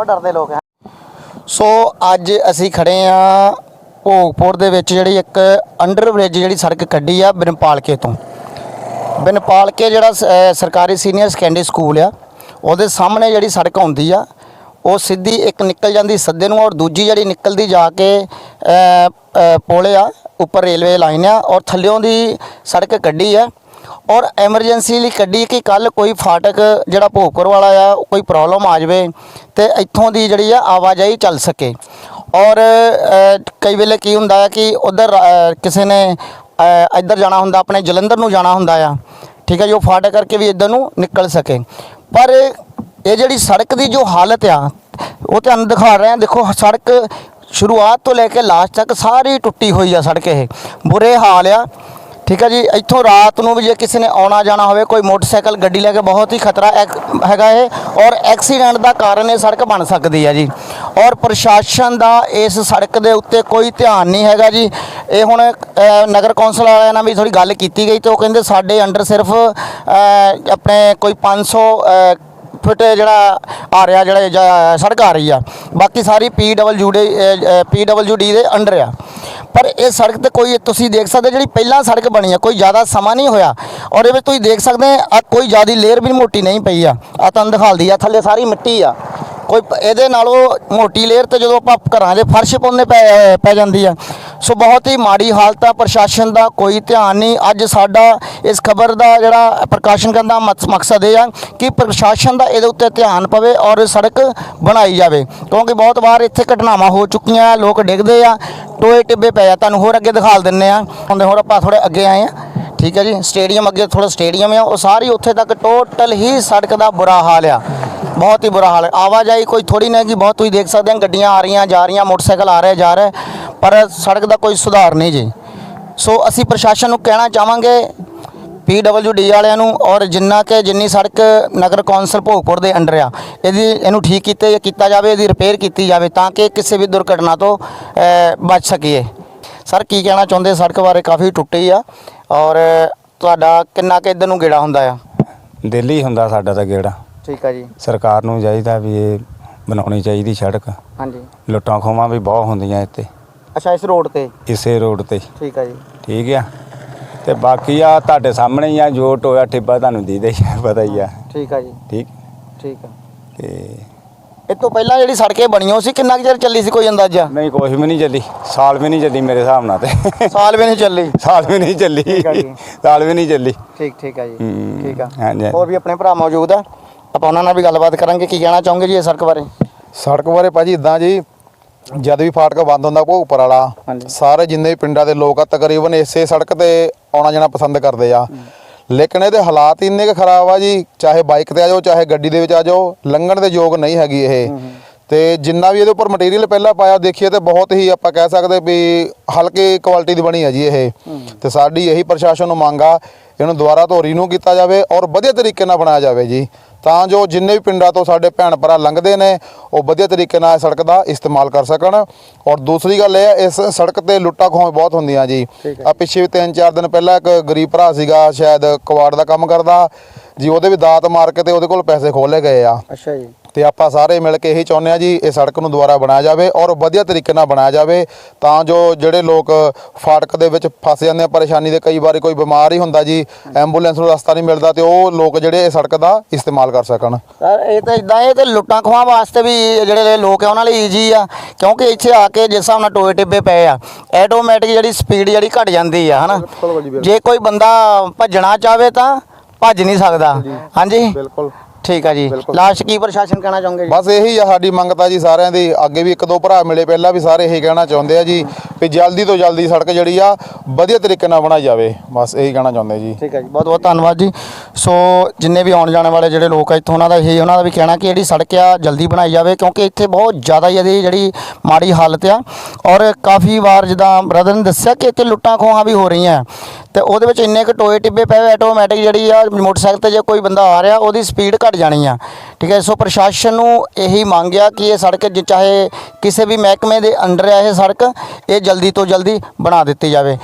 ਬਹੁਤ ਡਰਦੇ ਲੋਕ ਹੈ। ਸੋ ਅੱਜ ਅਸੀਂ ਖੜੇ ਆ ਭੋਗਪੁਰ ਦੇ ਵਿੱਚ ਜਿਹੜੀ ਇੱਕ ਅੰਡਰ ਬ੍ਰਿਜ ਜਿਹੜੀ ਸੜਕ ਕੱਢੀ ਆ ਬਿਨਪਾਲਕੇ ਤੋਂ। ਬਿਨਪਾਲਕੇ ਜਿਹੜਾ ਸ- ਸਰਕਾਰੀ ਸੀਨੀਅਰ ਸੈਕੰਡਰੀ ਸਕੂਲ ਆ ਉਹਦੇ ਸਾਹਮਣੇ ਜਿਹੜੀ ਸੜਕ ਆਉਂਦੀ ਆ ਉਹ ਸਿੱਧੀ ਇੱਕ ਨਿਕਲ ਜਾਂਦੀ ਸੱਦੇ ਨੂੰ ਔਰ ਦੂਜੀ ਜਿਹੜੀ ਨਿਕਲਦੀ ਜਾ ਕੇ ਅਹ, ਪੁਲ ਆ ਉੱਪਰ ਰੇਲਵੇ ਲਾਈਨ ਆ ਔਰ ਥੱਲਿਓਂ ਦੀ ਸੜਕ ਕੱਢੀ ਆ। ਔਰ ਐਮਰਜੈਂਸੀ ਲਈ ਕੱਢੀ ਕਿ ਕੱਲ ਕੋਈ ਫਾਟਕ ਜਿਹੜਾ ਭੋਗਪੁਰ ਵਾਲਾ ਆ, ਕੋਈ ਪ੍ਰੋਬਲਮ ਆ ਜਾਵੇ ਤੇ ਇੱਥੋਂ ਦੀ ਜਿਹੜੀ ਆ ਆਵਾਜਾਈ ਚੱਲ ਸਕੇ। ਔਰ ਕਈ ਵੇਲੇ ਕੀ ਹੁੰਦਾ ਹੈ ਕਿ ਉਧਰ ਕਿਸੇ ਨੇ ਇੱਧਰ ਜਾਣਾ ਹੁੰਦਾ, ਆਪਣੇ ਜਲੰਧਰ ਨੂੰ ਜਾਣਾ ਹੁੰਦਾ ਆ, ਠੀਕ ਹੈ ਜੋ ਫਾਟਕ ਕਰਕੇ ਵੀ ਇੱਧਰ ਨੂੰ ਨਿਕਲ ਸਕੇ। ਪਰ ਇਹ ਜਿਹੜੀ ਸੜਕ ਦੀ ਜੋ ਹਾਲਤ ਆ, ਉਹ ਤੁਹਾਨੂੰ ਦਿਖਾ ਰਹੇ ਆ ਦੇਖੋ ਸੜਕ ਸ਼ੁਰੂਆਤ ਤੋਂ ਲੈ ਕੇ ਲਾਸਟ ਤੱਕ ਸਾਰੀ ਟੁੱਟੀ ਹੋਈ ਆ ਸੜਕ ਇਹ। ਬੁਰੇ ਹਾਲ ਆ। ਠੀਕ ਹੈ ਜੀ ਇੱਥੋਂ ਰਾਤ ਨੂੰ ਵੀ ਜੇ ਕਿਸੇ ਨੇ ਆਉਣਾ ਜਾਣਾ ਹੋਵੇ ਕੋਈ ਮੋਟਰਸਾਈਕਲ ਗੱਡੀ ਲੈ ਕੇ ਬਹੁਤ ਹੀ ਖਤਰਾ ਐਕ- ਹੈਗਾ ਇਹ ਔਰ ਐਕਸੀਡੈਂਟ ਦਾ ਕਾਰਨ ਇਹ ਸੜਕ ਬਣ ਸਕਦੀ ਹੈ ਜੀ। ਔਰ ਪ੍ਰਸ਼ਾਸਨ ਦਾ ਇਸ ਸੜਕ ਦੇ ਉੱਤੇ ਕੋਈ ਧਿਆਨ ਨਹੀਂ ਹੈਗਾ ਜੀ। ਇਹ ਹੁਣ ਨਗਰ ਕੌਂਸਲ ਵਾਲਿਆਂ ਨਾਲ ਵੀ ਥੋੜੀ ਗੱਲ ਕੀਤੀ ਗਈ ਤੇ ਉਹ ਕਹਿੰਦੇ ਸਾਡੇ ਅੰਡਰ ਸਿਰਫ ਆਪਣੇ ਕੋਈ 500 ਅ, ਫੁੱਟ ਜਿਹੜਾ ਆ ਰਿਹਾ ਜਿਹੜਾ ਜ- ਸੜਕ ਆ ਰਹੀ ਆ। ਬਾਕੀ ਸਾਰੀ P PW D W D ਦੇ ਅੰਡਰ ਆ। ਪਰ ਇਹ ਸੜਕ ਤੇ ਕੋਈ, ਤੁਸੀਂ ਦੇਖ ਸਕਦੇ ਜਿਹੜੀ ਪਹਿਲਾਂ ਸੜਕ ਬਣੀ ਆ, ਕੋਈ ਜ਼ਿਆਦਾ ਸਮਾਂ ਨਹੀਂ ਹੋਇਆ। ਔਰ ਇਹ ਵਿੱਚ ਤੁਸੀਂ ਦੇਖ ਸਕਦੇ ਆ ਕੋਈ ਜ਼ਿਆਦਾ ਲੇਅਰ ਵੀ ਮੋਟੀ ਨਹੀਂ ਪਈ ਆ। ਆ ਤੁਹਾਨੂੰ ਦਿਖਾਲਦੀ ਆ, ਥੱਲੇ ਸਾਰੀ ਮਿੱਟੀ ਆ। ਕੋਈ ਇਹਦੇ ਨਾਲੋਂ ਮੋਟੀ ਲੇਅਰ ਤੇ ਜਦੋਂ ਆਪਾਂ ਘਰਾਂ ਦੇ ਫਰਸ਼ ਪਾਉਂਦੇ ਪੈ ਪੈ ਜਾਂਦੀ ਆ। ਸੋ ਬਹੁਤ ਹੀ ਮਾੜੀ ਹਾਲਤ ਆ, ਪ੍ਰਸ਼ਾਸਨ ਦਾ ਕੋਈ ਧਿਆਨ ਨਹੀਂ। ਅੱਜ ਸਾਡਾ ਇਸ ਖਬਰ ਦਾ ਜਿਹੜਾ ਪ੍ਰਕਾਸ਼ਨ ਕਰਨ ਦਾ ਮਕਸ- ਮਕਸਦ ਇਹ ਆ ਕਿ ਪ੍ਰਸ਼ਾਸਨ ਦਾ ਇਹਦੇ ਉੱਤੇ ਧਿਆਨ ਪਵੇ ਔਰ ਸੜਕ ਬਣਾਈ ਜਾਵੇ। ਕਿਉਂਕਿ ਬਹੁਤ ਵਾਰ ਇੱਥੇ ਘਟਨਾਵਾਂ ਹੋ ਚੁੱਕੀਆਂ, ਲੋਕ ਡਿੱਗਦੇ ਆ, ਟੋਏ ਟਿੱਬੇ ਪਏ ਆ। ਤੁਹਾਨੂੰ ਹੋਰ ਅੱਗੇ ਦਿਖਾਲ ਦਿੰਨੇ ਆ। ਹੁੰਦੇ ਹੋਰ ਆਪਾਂ ਥੋੜੇ ਅੱਗੇ ਆਏ ਆ। ਠੀਕ ਹੈ ਜੀ, ਸਟੇਡੀਅਮ ਅੱਗੇ ਥੋੜਾ ਸਟੇਡੀਅਮ ਆ। ਉਹ ਸਾਰੀ ਉੱਥੇ ਤੱਕ ਟੋਟਲ ਹੀ ਸੜਕ ਦਾ ਬੁਰਾ ਹਾਲ ਆ। ਬਹੁਤ ਹੀ ਬੁਰਾ ਹਾਲ ਹੈ। ਆਵਾਜਾਈ ਕੋਈ ਥੋੜੀ ਨਾ ਕਿ ਬਹੁਤ ਤੁਸੀਂ ਦੇਖ ਸਕਦੇ ਹੋ, ਗੱਡੀਆਂ ਆ ਰਹੀਆਂ, ਜਾ ਰਹੀਆਂ, ਮੋਟਰਸਾਈਕਲ ਆ ਰਹੇ, ਜਾ ਰਹੇ, ਪਰ ਸੜਕ ਦਾ ਕੋਈ ਸੁਧਾਰ ਨਹੀਂ ਜੀ। ਸੋ ਅਸੀਂ ਪ੍ਰਸ਼ਾਸਨ ਨੂੰ ਕਹਿਣਾ ਚਾਹਾਂਗੇ ਡੀ ਵਾਲਿਆਂ ਨੂੰ ਔਰ ਜਿੰਨਾ ਕਿ ਜਿੰਨੀ ਸੜਕ ਨਗਰ ਕੌਂਸਲ ਭੋਗਪੁਰ ਦੇ ਅੰਡਰ ਆ, ਇਹਦੀ, ਇਹਨੂੰ ਠੀਕ ਕੀਤੇ ਕੀਤਾ ਜਾਵੇ, ਇਹਦੀ ਰਿਪੇਅਰ ਕੀਤੀ ਜਾਵੇ ਤਾਂ ਕਿ ਕਿਸੇ ਵੀ ਦੁਰਘਟਨਾ ਤੋਂ ਬਚ ਸਕੀਏ। ਸਰ, ਕੀ ਕਹਿਣਾ ਚਾਹੁੰਦੇ? ਸੜਕ ਬਾਰੇ ਕਾਫੀ ਟੁੱਟੀ ਆ ਔਰ ਤੁਹਾਡਾ ਕਿੰਨਾ ਕਿ ਇੱਧਰ ਨੂੰ ਗੇੜਾ ਹੁੰਦਾ ਆ? ਦਿੱਲੀ ਹੁੰਦਾ ਸਾਡਾ ਤਾਂ ਗੇੜਾ। ਠੀਕ ਆ ਜੀ। ਸਰਕਾਰ ਨੂੰ ਚਾਹੀਦਾ ਵੀ ਇਹ ਬਣਾਉਣੀ ਚਾਹੀਦੀ ਸੜਕ। ਹਾਂਜੀ। ਲੁੱਟਾਂ ਖੋਵਾਂ ਵੀ ਬਹੁਤ ਹੁੰਦੀਆਂ ਇੱਥੇ। ਅੱਛਾ ਇਸ ਰੋਡ ਤੇ? ਇਸੇ ਰੋਡ ਤੇ। ਠੀਕ ਆ ਜੀ। ਠੀਕ ਆ। ਤੇ ਬਾਕੀ ਆ ਤੁਹਾਡੇ ਸਾਹਮਣੇ ਹੀ ਆ ਜੋ ਟੋਇਆ ਟਿੱਬਾ ਤੁਹਾਨੂੰ ਦੀਦਾ ਹੀ ਆ, ਪਤਾ ਹੀ ਆ। ਠੀਕ ਆ ਜੀ। ਠੀਕ? ਠੀਕ ਆ। ਤੇ ਇਹ ਤੋਂ ਪਹਿਲਾਂ ਜਿਹੜੀ ਸੜਕੇ ਬਣੀਆਂ ਸੀ ਕਿੰਨਾ ਕੁ ਚਿਰ ਚੱਲੀ ਸੀ ਕੋਈ ਅੰਦਾਜ਼ਾ? ਨਹੀਂ ਕੁਛ ਵੀ ਨਹੀਂ ਚੱਲੀ। ਸਾਲ ਵੀ ਨਹੀਂ ਚੱਲੀ ਮੇਰੇ ਹਿਸਾਬ ਨਾਲ ਤੇ। ਸਾਲ ਵੀ ਨਹੀਂ ਚੱਲੀ? ਸਾਲ ਵੀ ਨਹੀਂ ਚੱਲੀ। ਠੀਕ ਆ ਜੀ। ਸਾਲ ਵੀ ਨਹੀਂ ਚੱਲੀ। ਠੀਕ ਠੀਕ ਆ ਜੀ। ਹੂੰ। ਠੀਕ ਆ। ਹਾਂਜੀ। ਹੋਰ ਵੀ ਆਪਣੇ ਭਰਾ ਮੌਜੂਦ ਆ? ਆਪਾਂ ਉਹਨਾਂ ਨਾਲ ਵੀ ਗੱਲਬਾਤ ਕਰਾਂਗੇ ਕੀ ਕਹਿਣਾ ਚਾਹੋਗੇ ਜੀ ਇਹ ਸੜਕ ਬਾਰੇ? ਸੜਕ ਬਾਰੇ ਭਾਜੀ ਇਦਾਂ ਜੀ ਜਦ ਵੀ ਫਾਟਕ ਬੰਦ ਹੁੰਦਾ ਭੋਗਪੁਰ ਵਾਲਾ। ਸਾਰੇ ਜਿੰਨੇ ਵੀ ਪਿੰਡਾਂ ਦੇ ਲੋਕ ਆ ਤਕਰੀਬਨ ਇਸੇ ਸੜਕ ਤੇ ਆਉਣਾ ਜਾਣਾ ਪਸੰਦ ਕਰਦੇ ਆ। ਲੇਕਿਨ ਇਹਦੇ ਹਾਲਾਤ ਇੰਨੇ ਕੁ ਖਰਾਬ ਆ ਜੀ ਚਾਹੇ ਬਾਈਕ ਤੇ ਆ ਜਾਓ ਚਾਹੇ ਗੱਡੀ ਦੇ ਵਿੱਚ ਆ ਜਾਓ ਲੰਘਣ ਦੇ ਯੋਗ ਨਹੀਂ ਹੈਗੀ ਇਹ। ਤੇ ਜਿੰਨਾ ਵੀ ਇਹਦੇ ਉੱਪਰ ਮਟੀਰੀਅਲ ਪਹਿਲਾਂ ਪਾਇਆ ਦੇਖੀਏ ਤੇ ਬਹੁਤ ਹੀ ਆਪਾਂ ਕਹਿ ਸਕਦੇ ਵੀ ਹਲਕੀ ਕੁਆਲਿਟੀ ਦੀ ਬਣੀ ਹੈ ਜੀ ਇਹ। ਤੇ ਸਾਡੀ ਇਹੀ ਪ੍ਰਸ਼ਾਸਨ ਨੂੰ ਮੰਗ ਆ ਇਹਨੂੰ ਦੁਬਾਰਾ ਤੋਂ ਰੀਨੂ ਕੀਤਾ ਜਾਵੇ ਔਰ ਵਧੀਆ ਤਰੀਕੇ ਨਾਲ ਬਣਾਇਆ ਜਾਵੇ ਜੀ। ਤਾਂ ਜੋ ਜਿੰਨੇ ਵੀ ਪਿੰਡਾਂ ਤੋਂ ਸਾਡੇ ਭੈਣ ਭਰਾ ਲੰਘਦੇ ਨੇ ਉਹ ਵਧੀਆ ਤਰੀਕੇ ਨਾਲ ਸੜਕ ਦਾ ਇਸਤੇਮਾਲ ਕਰ ਸਕਣ। ਔਰ ਦੂਸਰੀ ਗੱਲ ਇਹ ਹੈ ਇਸ ਸੜਕ ਤੇ ਲੁੱਟਾਂ ਖੋਹਾਂ ਬਹੁਤ ਹੁੰਦੀਆਂ ਜੀ। ਆ ਪਿੱਛੇ ਵੀ ਤਿੰਨ ਚਾਰ ਦਿਨ ਪਹਿਲਾਂ ਇੱਕ ਗਰੀਬ ਭਰਾ ਸੀਗਾ ਸ਼ਾਇਦ ਕਵਾੜ ਦਾ ਕੰਮ ਕਰਦਾ। ਜੀ ਉਹਦੇ ਵੀ ਦਾਤ ਮਾਰ ਕੇ ਤੇ ਉਹਦੇ ਕੋਲ ਪੈਸੇ ਖੋਲੇ ਗਏ ਆ। ਅੱਛਾ ਜੀ। ਤੇ ਆਪਾਂ ਸਾਰੇ ਮਿਲ ਕੇ ਇਹੀ ਚਾਹੁੰਦੇ ਆ ਜੀ ਇਹ ਸੜਕ ਨੂੰ ਦੁਬਾਰਾ ਬਣਾਇਆ ਜਾਵੇ ਔਰ ਵਧੀਆ ਤਰੀਕੇ ਨਾਲ ਬਣਾਇਆ ਜਾਵੇ ਤਾਂ ਜੋ ਜਿਹੜੇ ਲੋਕ ਫਾਟਕ ਦੇ ਵਿੱਚ ਫਸ ਜਾਂਦੇ ਆ ਪਰੇਸ਼ਾਨੀ ਦੇ ਕਈ ਵਾਰੀ ਕੋਈ ਬਿਮਾਰ ਹੀ ਹੁੰਦਾ ਜੀ ਐਂਬੂਲੈਂਸ ਨੂੰ ਰਸਤਾ ਨਹੀਂ ਮਿਲਦਾ ਤੇ ਉਹ ਲੋਕ ਜਿਹੜੇ ਇਹ ਸੜਕ ਦਾ ਇਸਤੇਮਾਲ ਕਰ ਸਕਣ। ਸਰ ਇਹ ਤਾਂ ਇਦਾਂ ਇਹ ਤੇ ਲੁੱਟਾਂ ਖੋਹਾਂ ਵਾਸਤੇ ਵੀ ਜਿਹੜੇ ਲੋਕ ਆ ਉਹਨਾਂ ਲਈ ਈਜੀ ਆ ਕਿਉਂਕਿ ਇੱਥੇ ਆ ਕੇ ਜਿਸ ਹਿਸਾਬ ਨਾਲ ਟੋਏ ਟਿੱਬੇ ਪਏ ਆ ਆਟੋਮੈਟਿਕ ਜਿਹੜੀ ਸਪੀਡ ਜਿਹੜੀ ਘਟ ਜਾਂਦੀ ਆ ਹਨਾ? ਜੇ ਕੋਈ ਬੰਦਾ ਭੱਜਣਾ ਚਾਹਵੇ ਤਾਂ ਭੱਜ ਨਹੀਂ ਸਕਦਾ। ਹਾਂਜੀ? ਬਿਲਕੁਲ। ਠੀਕ ਆ ਜੀ। ਲਾਸਟ ਕੀ ਪ੍ਰਸ਼ਾਸਨ ਕਹਿਣਾ ਚਾਹੋਗੇ ਜੀ? ਬਸ ਇਹੀ ਆ ਸਾਡੀ ਮੰਗ ਤਾਂ ਜੀ ਸਾਰਿਆਂ ਦੀ। ਅੱਗੇ ਵੀ ਇੱਕ ਦੋ ਭਰਾ ਮਿਲੇ ਪਹਿਲਾਂ ਵੀ ਸਾਰੇ ਇਹੀ ਕਹਿਣਾ ਚਾਹੁੰਦੇ ਆ ਜੀ ਵੀ ਜਲਦੀ ਤੋਂ ਜਲਦੀ ਸੜਕ ਜਿਹੜੀ ਆ ਵਧੀਆ ਤਰੀਕੇ ਨਾਲ ਬਣਾਈ ਜਾਵੇ। ਬਸ ਇਹੀ ਕਹਿਣਾ ਚਾਹੁੰਦੇ ਜੀ। ਠੀਕ ਹੈ ਜੀ। ਬਹੁਤ ਬਹੁਤ ਧੰਨਵਾਦ ਜੀ। ਸੋ ਜਿੰਨੇ ਵੀ ਆਉਣ ਜਾਣ ਵਾਲੇ ਜਿਹੜੇ ਲੋਕ ਆ ਇੱਥੋਂ ਉਹਨਾਂ ਦਾ ਇਹ ਉਹਨਾਂ ਦਾ ਵੀ ਕਹਿਣਾ ਕਿ ਜਿਹੜੀ ਸੜਕ ਆ ਜਲਦੀ ਬਣਾਈ ਜਾਵੇ ਕਿਉਂਕਿ ਇੱਥੇ ਬਹੁਤ ਜ਼ਿਆਦਾ ਇਹਦੀ ਜਿਹੜੀ ਮਾੜੀ ਹਾਲਤ ਆ। ਔਰ ਕਾਫੀ ਵਾਰ ਜਿੱਦਾਂ ਬ੍ਰਦਰ ਨੇ ਦੱਸਿਆ ਕਿ ਇੱਥੇ ਲੁੱਟਾਂ ਖੋਹਾਂ ਵੀ ਹੋ ਰਹੀਆਂ। ਤੇ ਉਹਦੇ ਵਿੱਚ ਇੰਨੇ ਕੁ ਟੋਏ ਟਿੱਬੇ ਪਏ ਹੋਏ ਆਟੋਮੈਟਿਕ ਜਿਹੜੀ ਆ ਮੋਟਰਸਾਈਕਲ ਤੇ ਜੇ ਕੋਈ ਬੰਦਾ ਆ ਰਿਹਾ, ਉਹਦੀ ਸਪੀਡ ਘਟ ਜਾਣੀ ਆ। ਠੀਕ ਹੈ, ਸੋ ਪ੍ਰਸ਼ਾਸਨ ਨੂੰ ਇਹੀ ਮੰਗ ਆ ਕਿ ਇਹ ਸੜਕ ਜੇ, ਚਾਹੇ ਕਿਸੇ ਵੀ ਮਹਿਕਮੇ ਦੇ ਅੰਡਰ ਆ ਇਹ ਸੜਕ, ਇਹ ਜਲਦੀ ਤੋਂ ਜਲਦੀ ਬਣਾ ਦਿੱਤੀ ਜਾਵੇ।